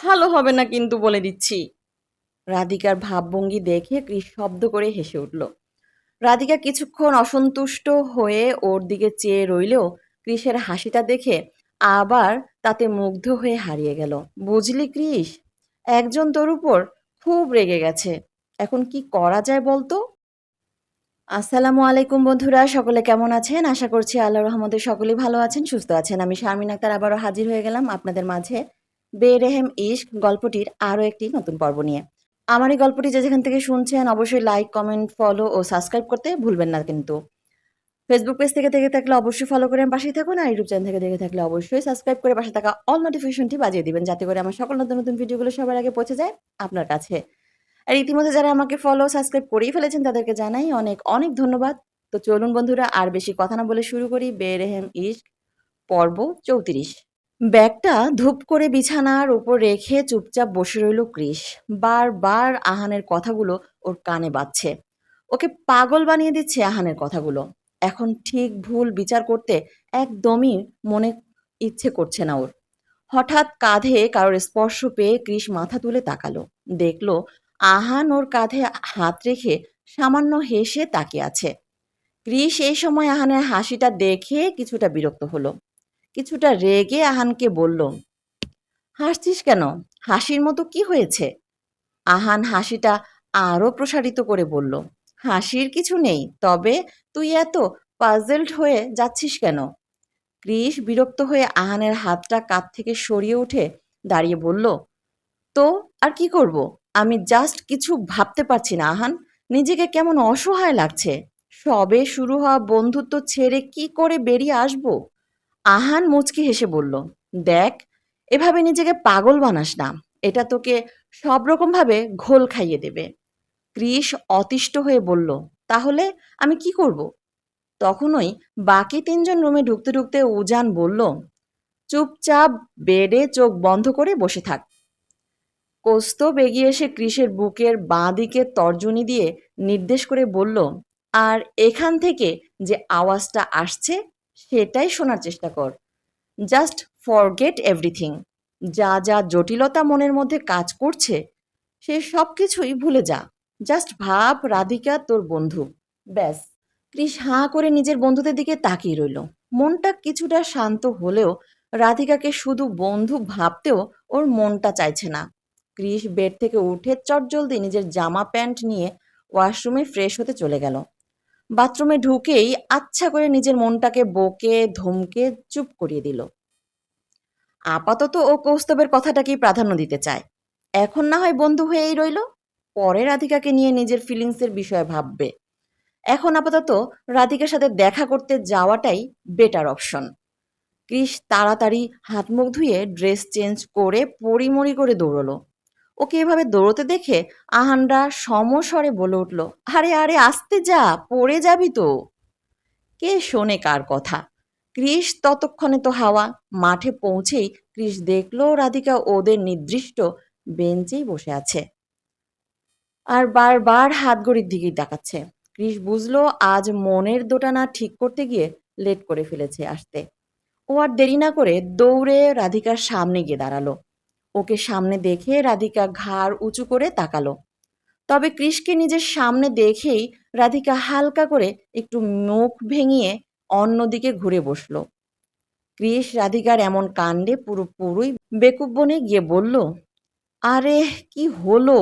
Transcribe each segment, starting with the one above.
ভালো হবে না কিন্তু বলে দিচ্ছি। রাধিকার ভাবভঙ্গি দেখে কৃষ শব্দ করে হেসে উঠল। রাধিকা কিছুক্ষণ অসন্তুষ্ট হয়ে ওর দিকে চেয়ে রইলেও কৃষের হাসিটা দেখে আবার তাতে মুগ্ধ হয়ে হারিয়ে গেল। বুঝলি কৃষ, একজন তোর উপর খুব রেগে গেছে। এখন কি করা যায় বলতো? আসসালামু আলাইকুম বন্ধুরা, সকলে কেমন আছেন? আশা করছি আল্লাহ রহমতে সকলেই ভালো আছেন, সুস্থ আছেন। আমি শারমিন আক্তার আবারও হাজির হয়ে গেলাম আপনাদের মাঝে বেরেহেম ইশক গল্পটির আরও একটি নতুন পর্ব নিয়ে। আমার এই গল্পটি যে যেখান থেকে শুনছেন, অবশ্যই লাইক কমেন্ট ফলো ও সাবস্ক্রাইব করতে ভুলবেন না কিন্তু। ফেসবুক পেজ থেকে দেখে থাকলে অবশ্যই ফলো করে পাশেই থাকুন আর ইউটিউব চ্যানেল থেকে দেখে থাকলে অবশ্যই সাবস্ক্রাইব করে পাশে থাকা অল নোটিফিকেশনটি বাজিয়ে দিবেন, যাতে করে আমার সকল নতুন নতুন ভিডিওগুলো সবার আগে পৌঁছে যায় আপনার কাছে। আর ইতিমধ্যে যারা আমাকে ফলো সাবস্ক্রাইব করেই ফেলেছেন, তাদেরকে জানাই অনেক অনেক ধন্যবাদ। তো চলুন বন্ধুরা, আর বেশি কথা না বলে শুরু করি। বেরেহেম ইশক, পর্ব চৌত্রিশ। ব্যাগটা ধূপ করে বিছানার উপর রেখে চুপচাপ বসে রইল কৃষ। বারবার আহানের কথাগুলো ওর কানে বাজছে। ওকে পাগল বানিয়ে দিচ্ছে আহানের কথাগুলো। এখন ঠিক ভুল বিচার করতে একদমই মনে ইচ্ছে করছে না ওর। হঠাৎ কাঁধে কারোর স্পর্শ পেয়ে কৃষ মাথা তুলে তাকালো। দেখল আহান ওর কাঁধে হাত রেখে সামান্য হেসে তাকিয়ে আছে। কৃষ এই সময় আহানের হাসিটা দেখে কিছুটা বিরক্ত হলো। কিছুটা রেগে আহানকে বলল, হাসছিস কেন? হাসির মতো কি হয়েছে? আহান হাসিটা আরও প্রসারিত করে বলল, হাসির কিছু নেই, তবে তুই এত পাজেলড হয়ে যাচ্ছিস কেন? কৃষ বিরক্ত হয়ে আহানের হাতটা কাত থেকে সরিয়ে উঠে দাঁড়িয়ে বলল, তো আর কি করব? আমি জাস্ট কিছু ভাবতে পারছি না, আহান। নিজেকে কেমন অসহায় লাগছে। সবে শুরু হওয়া বন্ধুত্ব ছেড়ে কি করে বেরিয়ে আসব? আহান মুচকি হেসে বলল, দেখ, এভাবে নিজেকে পাগল বানাস না। এটা তোকে সব রকমভাবে ঘোল খাইয়ে দেবে। কৃষ অতিষ্ঠ হয়ে বলল, তাহলে আমি কি করব? তখনই বাকি তিনজন রুমে ঢুকতে ঢুকতে উজান বলল, চুপচাপ বেডে চোখ বন্ধ করে বসে থাক। কৌস্তব এগিয়ে এসে কৃষের বুকের বাঁ দিকে তর্জনী দিয়ে নির্দেশ করে বলল, আর এখান থেকে যে আওয়াজটা আসছে সেটাই শোনার চেষ্টা কর। জাস্ট ফরগেট এভরিথিং যা যা জটিলতা মনের মধ্যে কাজ করছে, সে সব কিছুই ভুলে যা। জাস্ট ভাব রাধিকা, তোর বন্ধু। ব্যাস। কৃষ হাঁ করে নিজের বন্ধুদের দিকে তাকিয়ে রইল। মনটা কিছুটা শান্ত হলেও রাধিকাকে শুধু বন্ধু ভাবতেও ওর মনটা চাইছে না। কৃষ বেড থেকে উঠে চটজলদি নিজের জামা প্যান্ট নিয়ে ওয়াশরুমে ফ্রেশ হতে চলে গেল। বাথরুমে ঢুকেই আচ্ছা করে নিজের মনটাকে বকে, ধমকে চুপ করিয়ে দিল। আপাতত ও কৌস্তবের কথাটাকেই প্রাধান্য দিতে চায়। এখন না হয় বন্ধু হয়েই রইল, পরে রাধিকাকে নিয়ে নিজের ফিলিংসের বিষয়ে ভাববে। এখন আপাতত রাধিকার সাথে দেখা করতে যাওয়াটাই বেটার অপশন কৃষ তাড়াতাড়ি হাত মুখ ধুয়ে ড্রেস চেঞ্জ করে পরিমরি করে দৌড়লো। ওকে এভাবে দৌড়তে দেখে আহানরা সমস্বরে বলে উঠল, আরে আরে, আসতে যা, পড়ে যাবি তো। কে শোনে কার কথা? কৃষ ততক্ষণে তো হাওয়া। মাঠে পৌঁছেই কৃষ দেখল রাধিকা ওদের নির্দিষ্ট বেঞ্চেই বসে আছে। আর বারবার হাত ঘড়ির দিকেই তাকাচ্ছে। কৃষ বুঝলো আজ মনের দোটানা ঠিক করতে গিয়ে লেট করে ফেলেছে আসতে। ও আর দেরি না করে দৌড়ে রাধিকার সামনে গিয়ে দাঁড়াল। ওকে সামনে দেখে রাধিকা ঘাড় উঁচু করে তাকালো। তবে কৃষকে নিজের সামনে দেখেই রাধিকা হালকা করে একটু মুখ ভেঙিয়ে অন্যদিকে ঘুরে বসল। কৃষ রাধিকার এমন কাণ্ডে পুরোপুরি বেকুব বনে গিয়ে বলল, আরে, কি হলো?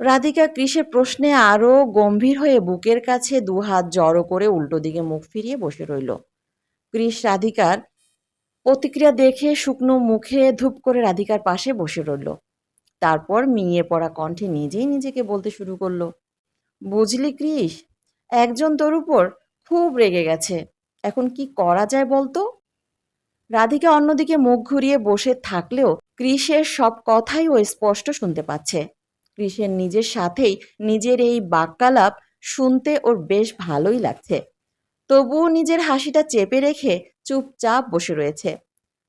রাধিকা কৃষের প্রশ্নে আরও গম্ভীর হয়ে বুকের কাছে দুহাত জড়ো করে উল্টো দিকে মুখ ফিরিয়ে বসে রইল। কৃষ রাধিকার প্রতিক্রিয়া দেখে শুকনো মুখে ধূপ করে রাধিকার পাশে বসে রইল। তারপর মিয়ে পড়া কণ্ঠে নিজেই নিজেকে বলতে শুরু করল, বুঝলি কৃষ, একজন তোর উপর খুব রেগে গেছে। এখন কি করা যায় বলতো? রাধিকা অন্যদিকে মুখ ঘুরিয়ে বসে থাকলেও কৃষের সব কথাই ও স্পষ্ট শুনতে পাচ্ছে। কৃষের নিজের সাথেই নিজের এই বাক্যালাপ শুনতে ওর বেশ ভালোই লাগছে। তবুও নিজের হাসিটা চেপে রেখে চুপচাপ বসে রয়েছে।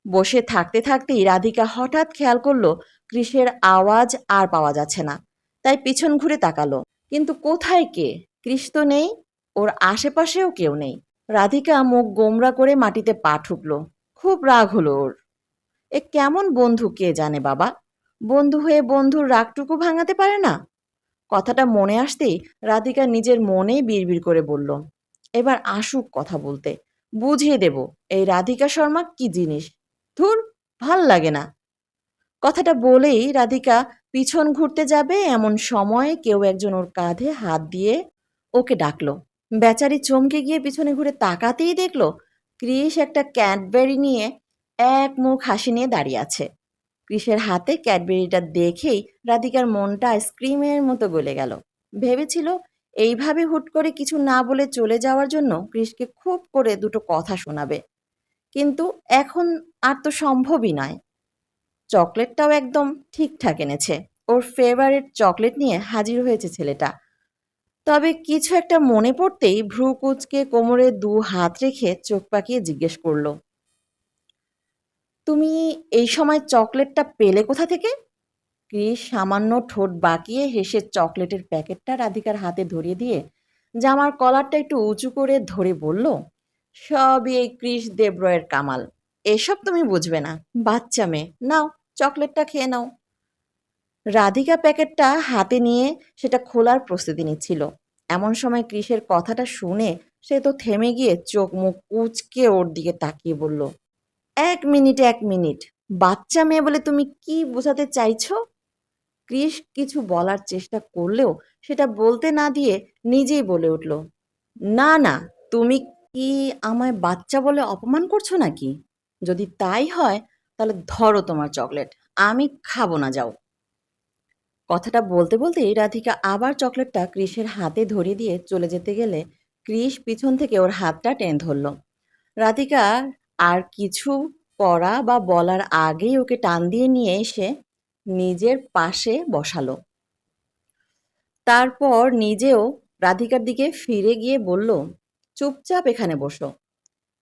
বসে থাকতে থাকতেই রাধিকা হঠাৎ খেয়াল করল, কৃষের আওয়াজ আর পাওয়া যাচ্ছে না। তাই পিছন ঘুরে তাকালো। কিন্তু কোথায় কে? কৃষ তো নেই, ওর আশেপাশেও কেউ নেই। রাধিকা মুখ গোমরা করে মাটিতে পা ঠুকলো। খুব রাগ হলো ওর। এ কেমন বন্ধু কে জানে বাবা? বন্ধু হয়ে বন্ধুর রাগটুকু ভাঙাতে পারে না? কথাটা মনে আসতেই রাধিকা নিজের মনে বিড়বিড় করে বলল, এবার আসুক কথা বলতে। বুঝিয়ে দেব, এই রাধিকা শর্মা কি জিনিস? ধুর, ভালো লাগে না। কথাটা বলেই রাধিকা পিছন ঘুরতে যাবে, এমন সময়ে কেউ একজন ওর কাঁধে হাত দিয়ে ওকে ডাকলো। বেচারি চমকে গিয়ে পিছনে ঘুরে তাকাতেই দেখল ক্রিস একটা ক্যাডবেরি নিয়ে এক মুখ হাসি নিয়ে দাঁড়িয়ে আছে। ক্রিসের হাতে ক্যাডবেরিটা দেখেই রাধিকার মনটা আইসক্রিমের মতো গলে গেল। ভেবেছিল এইভাবে হুট করে কিছু না বলে চলে যাওয়ার জন্য ক্রিসকে খুব করে দুটো কথা শোনাবে। কিন্তু এখন আর তো সম্ভবই নয়। চকলেটটাও একদম ঠিকঠাক এনেছে। ওর ফেভারিট চকলেট নিয়ে হাজির হয়েছে ছেলেটা। তবে কিছু একটা মনে পড়তেই ভ্রু কুচকে কোমরে দু হাত রেখে চোখ পাকিয়ে জিজ্ঞেস করল, তুমি এই সময় চকলেটটা পেলে কোথা থেকে? ক্রিস সামান্য ঠোঁট বাঁকিয়ে হেসে চকলেটের প্যাকেটটা রাধিকার হাতে ধরিয়ে দিয়ে জামার কলারটা একটু উঁচু করে ধরে বলল, সবই এই ক্রিস দেবরয়ের কামাল। এসব তুমি বুঝবে না। বাচ্চা মেয়ে। নাও, চকলেটটা খেয়ে নাও। রাধিকা প্যাকেটটা হাতে নিয়ে সেটা খোলার প্রস্তুতি নিচ্ছিল। এমন সময় ক্রিসের কথাটা শুনে সে তো থেমে গিয়ে চোখ মুখ কুচকে ওর দিকে তাকিয়ে বলল, এক মিনিট এক মিনিট। বাচ্চা মেয়ে বলে তুমি কি বোঝাতে চাইছো? ক্রিস কিছু বলার চেষ্টা করলেও সেটা বলতে না দিয়ে নিজেই বলে উঠল, না না, তুমি কি আমায় বাচ্চা বলে অপমান করছ নাকি? যদি তাই হয়, তাহলে ধরো তোমার চকলেট, আমি খাব না, যাও। কথাটা বলতে বলতেই রাধিকা আবার চকলেটটা ক্রিসের হাতে ধরিয়ে দিয়ে চলে যেতে গেলে ক্রিস পিছন থেকে ওর হাতটা টেনে ধরল। রাধিকা আর কিছু করা বা বলার আগেই ওকে টান দিয়ে নিয়ে এসে নিজের পাশে বসালো। তারপর নিজেও রাধিকার দিকে ফিরে গিয়ে বলল, চুপচাপ এখানে বসো।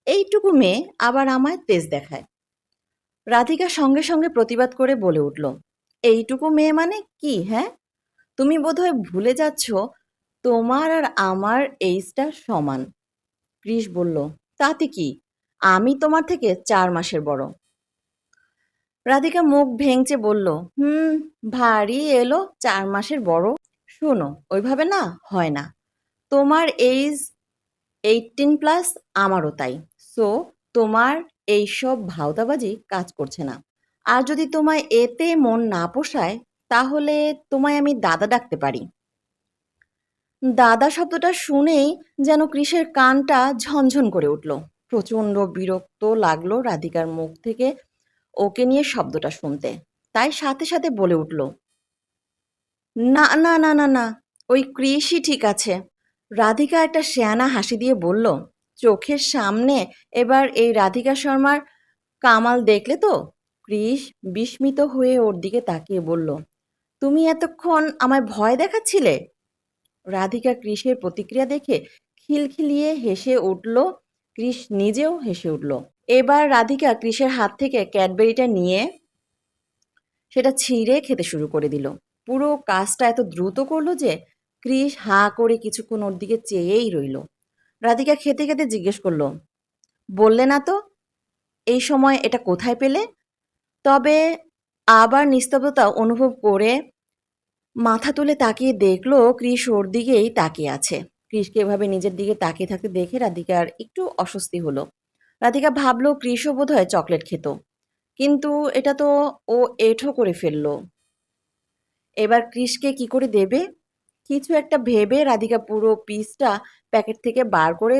এইটুকু মেয়ে আবার আমায় তেজ দেখায়। রাধিকা সঙ্গে সঙ্গে প্রতিবাদ করে বলে উঠল, এইটুকু মেয়ে মানে কি হ্যাঁ? তুমি বোধহয় ভুলে যাচ্ছ, তোমার আর আমার এইজটা সমান। ক্রিস বলল, তাতে কি? আমি তোমার থেকে চার মাসের বড়। রাধিকা মুখ ভেঙচে বলল, হুম, ভারী এলো চার মাসের বড়। শোনো, ওইভাবে না হয় না। তোমার এইজ এইটিন প্লাস আমারও তাই। সো তোমার এইসব ভাওতাবাজি কাজ করছে না। আর যদি তোমায় এতে মন না পোষায়, তাহলে তোমায় আমি দাদা ডাকতে পারি। দাদা শব্দটা শুনেই যেন কৃষের কানটা ঝনঝন করে উঠল। প্রচণ্ড বিরক্ত লাগল রাধিকার মুখ থেকে ওকে নিয়ে শব্দটা শুনতে। তাই সাথে সাথে বলে উঠল, না না না না না, ওই কৃষি ঠিক আছে। রাধিকা একটা শেয়ানা হাসি দিয়ে বলল, চোখের সামনে এবার এই রাধিকা শর্মার কামাল দেখলে তো? কৃষ বিস্মিত হয়ে ওর দিকে তাকিয়ে বলল, তুমি এতক্ষণ আমায় ভয় দেখাচ্ছিলে? রাধিকা কৃষের প্রতিক্রিয়া দেখে খিলখিলিয়ে হেসে উঠল কৃষ নিজেও হেসে উঠল। এবার রাধিকা কৃষের হাত থেকে ক্যাডবেরিটা নিয়ে সেটা ছিঁড়ে খেতে শুরু করে দিল। পুরো কাজটা এত দ্রুত করল যে কৃষ হাঁ করে কিছুক্ষণ ওর দিকে চেয়েই রইল। রাধিকা খেতে খেতে জিজ্ঞেস করল, বললে না তো, এই সময় এটা কোথায় পেলে? তবে আবার নিস্তব্ধতা অনুভব করে মাথা তুলে তাকিয়ে দেখল কৃষ ওর দিকেই তাকিয়ে আছে। কৃষকে এভাবে নিজের দিকে তাকিয়ে থাকতে দেখে রাধিকার একটু অস্বস্তি হলো। রাধিকা ভাবলো কৃষও বোধ হয় চকলেট খেত। কিন্তু এটা তো ও এঠো করে ফেলল। এবার কৃষকে কি করে দেবে? কিছু একটা ভেবে রাধিকা পুরো পিসটা প্যাকেট থেকে বার করে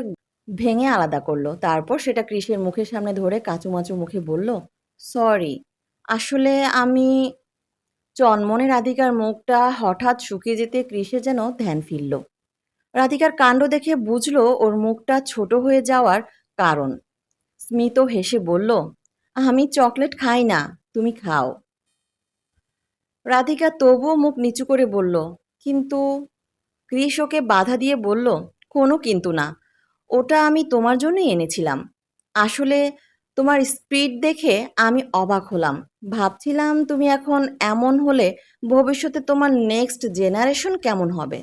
ভেঙে আলাদা করল। তারপর সেটা কৃষের মুখের সামনে ধরে কাচুমাচু মুখে বলল, সরি, আসলে আমি চনমনে রাধিকার মুখটা হঠাৎ শুকিয়ে যেতে কৃষে যেন ধ্যান ফিরল। রাধিকার কাণ্ড দেখে বুঝলো ওর মুখটা ছোট হয়ে যাওয়ার কারণ। স্মিত হেসে বলল, আমি চকলেট খাই না, তুমি খাও। রাধিকা তবুও মুখ নিচু করে বলল, কিন্তু কৃষ ওকে বাধা দিয়ে বলল, কোনো কিন্তু না, ওটা আমি তোমার জন্যই এনেছিলাম। আসলে তোমার স্পিড দেখে আমি অবাক হলাম। ভাবছিলাম তুমি এখন এমন হলে ভবিষ্যতে তোমার নেক্সট জেনারেশন কেমন হবে?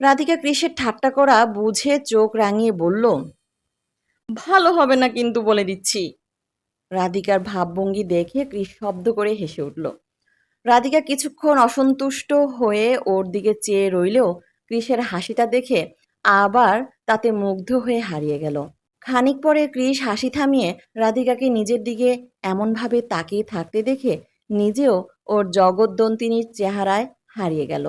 রাধিকা কৃষের ঠাট্টা করা বুঝে চোখ রাঙিয়ে বলল ভালো হবে না কিন্তু বলে দিচ্ছি। রাধিকার ভাবভঙ্গি দেখে কৃষ শব্দ করে হেসে উঠল। রাধিকা কিছুক্ষণ অসন্তুষ্ট হয়ে ওর দিকে চেয়ে রইলেও কৃষের হাসিটা দেখে আবার তাতে মুগ্ধ হয়ে হারিয়ে গেল। খানিক পরে কৃষ হাসি থামিয়ে রাধিকাকে নিজের দিকে এমনভাবে তাকিয়ে থাকতে দেখে নিজেও ওর জগদ্দন্তিনীর চেহারায় হারিয়ে গেল।